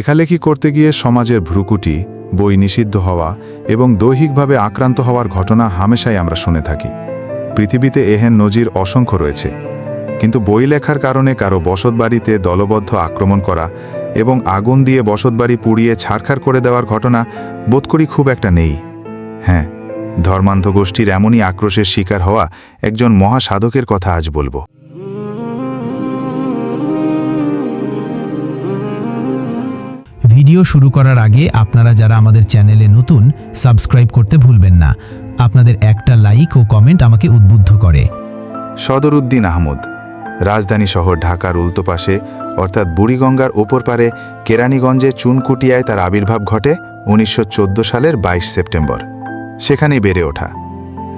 লেখালেখি করতে গিয়ে সমাজের ভ্রুকুটি, বই নিষিদ্ধ হওয়া এবং দৈহিকভাবে আক্রান্ত হওয়ার ঘটনা হামেশাই আমরা শুনে থাকি। পৃথিবীতে এহেন নজির অসংখ্য রয়েছে। কিন্তু বই লেখার কারণে কারও বসতবাড়িতে দলবদ্ধ আক্রমণ করা এবং আগুন দিয়ে বসতবাড়ি পুড়িয়ে ছাড়খাড় করে দেওয়ার ঘটনা বোধ করি খুব একটা নেই। হ্যাঁ ধর্মান্ধ গোষ্ঠীর এমনই আক্রোশের শিকার হওয়া একজন মহাসাধকের কথা আজ বলব। ভিডিও শুরু করার আগে আপনারা যারা আমাদের চ্যানেলে নতুন, সাবস্ক্রাইব করতে ভুলবেন না। আপনাদের একটা লাইক ও কমেন্ট আমাকে উদ্বুদ্ধ করে। সদরুদ্দিন আহমদ, রাজধানী শহর ঢাকার উল্টো পাশে, অর্থাৎ বুড়িগঙ্গার ওপর পারে, কেরানীগঞ্জে চুনকুটিয়ায় তার আবির্ভাব ঘটে উনিশশো চোদ্দ সালের ২২ সেপ্টেম্বর। সেখানেই বেড়ে ওঠা।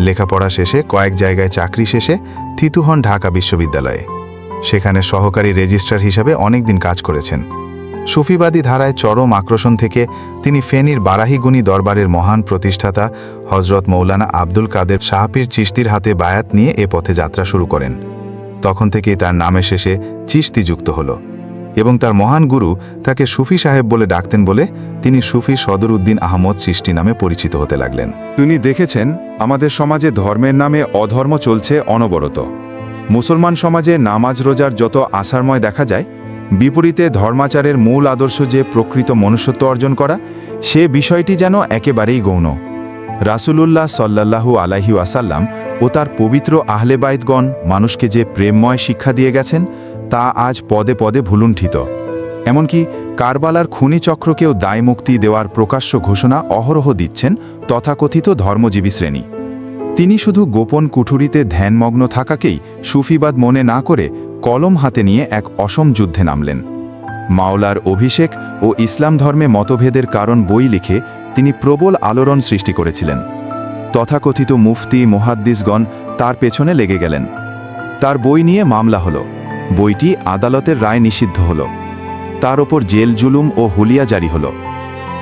লেখাপড়া শেষে কয়েক জায়গায় চাকরি শেষে থিতু হন ঢাকা বিশ্ববিদ্যালয়ে। সেখানে সহকারী রেজিস্ট্রার হিসাবে অনেকদিন কাজ করেছেন। সুফিবাদী ধারায় চরম আক্রোশন থেকে তিনি ফেনীর বারাহিগুনি দরবারের মহান প্রতিষ্ঠাতা হজরত মৌলানা আব্দুল কাদের শাহপীর চিশতির হাতে বায়াত নিয়ে এ পথে যাত্রা শুরু করেন। তখন থেকেই তার নামে শেষে চিশতি যুক্ত হল এবং তার মহান গুরু তাকে সুফি সাহেব বলে ডাকতেন বলে তিনি সুফি সদর উদ্দিন আহমদ চিশতি নামে পরিচিত হতে লাগলেন। তিনি দেখেছেন, আমাদের সমাজে ধর্মের নামে অধর্ম চলছে অনবরত। মুসলমান সমাজে নামাজ রোজার যত আশারময় দেখা যায় বিপরীতে ধর্মাচারের মূল আদর্শ যে প্রকৃত মনুষ্যত্ব অর্জন করা, সে বিষয়টি যেন একেবারেই গৌণ। রাসূলুল্লাহ সাল্লাল্লাহু আলাইহি ওয়াসাল্লাম ও তার পবিত্র আহলেবায়দগণ মানুষকে যে প্রেমময় শিক্ষা দিয়ে গেছেন, তা আজ পদে পদে ভুলুণ্ঠিত। এমনকি কারবালার খুনি চক্রকেও দায়মুক্তি দেওয়ার প্রকাশ্য ঘোষণা অহরহ দিচ্ছেন তথাকথিত ধর্মজীবী শ্রেণি। তিনি শুধু গোপন কুঠুরিতে ধ্যানমগ্ন থাকাকেই সুফিবাদ মনে না করে কলম হাতে নিয়ে এক অসম যুদ্ধে নামলেন। মাওলার অভিষেক ও ইসলাম ধর্মে মতভেদের কারণ বই লিখে তিনি প্রবল আলোড়ন সৃষ্টি করেছিলেন। তথাকথিত মুফতি, মোহাদ্দিসগণ তার পেছনে লেগে গেলেন। তার বই নিয়ে মামলা হল। বইটি আদালতের রায় নিষিদ্ধ হল। তার ওপর জেল জুলুম ও হুলিয়া জারি হল।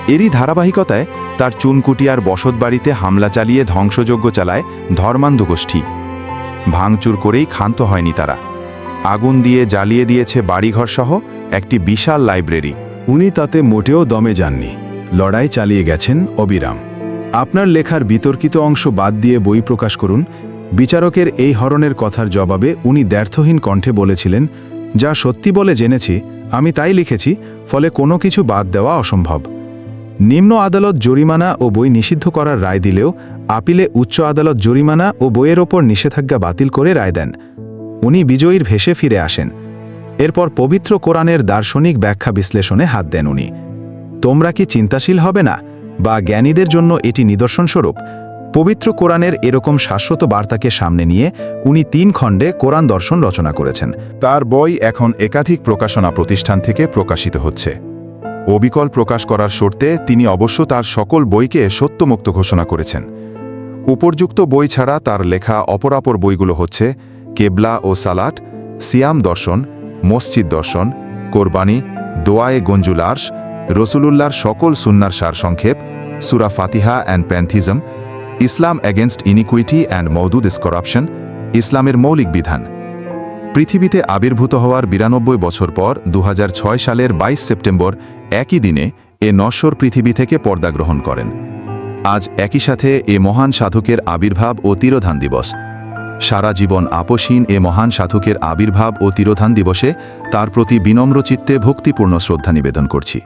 এরই ধারাবাহিকতায় তার চুনকুটিয়ার বসতবাড়িতে হামলা চালিয়ে ধ্বংসযজ্ঞ চালায় ধর্মান্ধ গোষ্ঠী ভাঙচুর করেই ক্ষান্ত হয়নি তারা। আগুন দিয়ে জ্বালিয়ে দিয়েছে বাড়িঘর সহ একটি বিশাল লাইব্রেরি। উনি তাতে মোটেও দমে যাননি। লড়াই চালিয়ে গেছেন অবিরাম। আপনার লেখার বিতর্কিত অংশ বাদ দিয়ে বই প্রকাশ করুন। বিচারকের এই হরণের কথার জবাবে উনি দ্ব্যর্থহীন কণ্ঠে বলেছিলেন, যা সত্যি বলে জেনেছি, আমি তাই লিখেছি, ফলে কোনো কিছু বাদ দেওয়া অসম্ভব। নিম্ন আদালত জরিমানা ও বই নিষিদ্ধ করার রায় দিলেও, আপিলে উচ্চ আদালত জরিমানা ও বইয়ের ওপর নিষেধাজ্ঞা বাতিল করে রায় দেন। উনি বিজয়ীর ভেসে ফিরে আসেন। এরপর পবিত্র কোরআনের দার্শনিক ব্যাখ্যা বিশ্লেষণে হাত দেন উনি। তোমরা কি চিন্তাশীল হবে না বা জ্ঞানীদের জন্য এটি নিদর্শনস্বরূপ? পবিত্র কোরআনের এরকম শাশ্বত বার্তাকে সামনে নিয়ে উনি তিন খণ্ডে কোরআন দর্শন রচনা করেছেন। তার বই এখন একাধিক প্রকাশনা প্রতিষ্ঠান থেকে প্রকাশিত হচ্ছে। অবিকল প্রকাশ করার শর্তে তিনি অবশ্য তার সকল বইকে সত্যমুক্ত ঘোষণা করেছেন। উপর্যুক্ত বই ছাড়া তার লেখা অপরাপর বইগুলো হচ্ছে কেবলা ও সালাট সিয়াম দর্শন, মসজিদ দর্শন, কোরবানি, দোয়ায়ে গঞ্জুল আর্শ, রসুলুল্লাহর সকল সুন্নার সারসংক্ষেপ, সুরা ফাতিহা and pantheism Islam against iniquity and Maududism corruption ইসলামের মৌলিক বিধান। পৃথিবীতে আবির্ভূত হওয়ার বিরানব্বই বছর পর দু হাজার ছয় সালের ২২ সেপ্টেম্বর একই দিনে এ নশ্বর পৃথিবী থেকে পর্দা গ্রহণ করেন। আজ একই সাথে এ মহান সাধকের আবির্ভাব ও তিরোধান দিবস। সারা জীবন আপসহীন এ মহান সাধকের আবির্ভাব ও তিরোধান দিবসে তার প্রতি বিনম্র চিত্তে ভক্তিপূর্ণ শ্রদ্ধা নিবেদন করছি।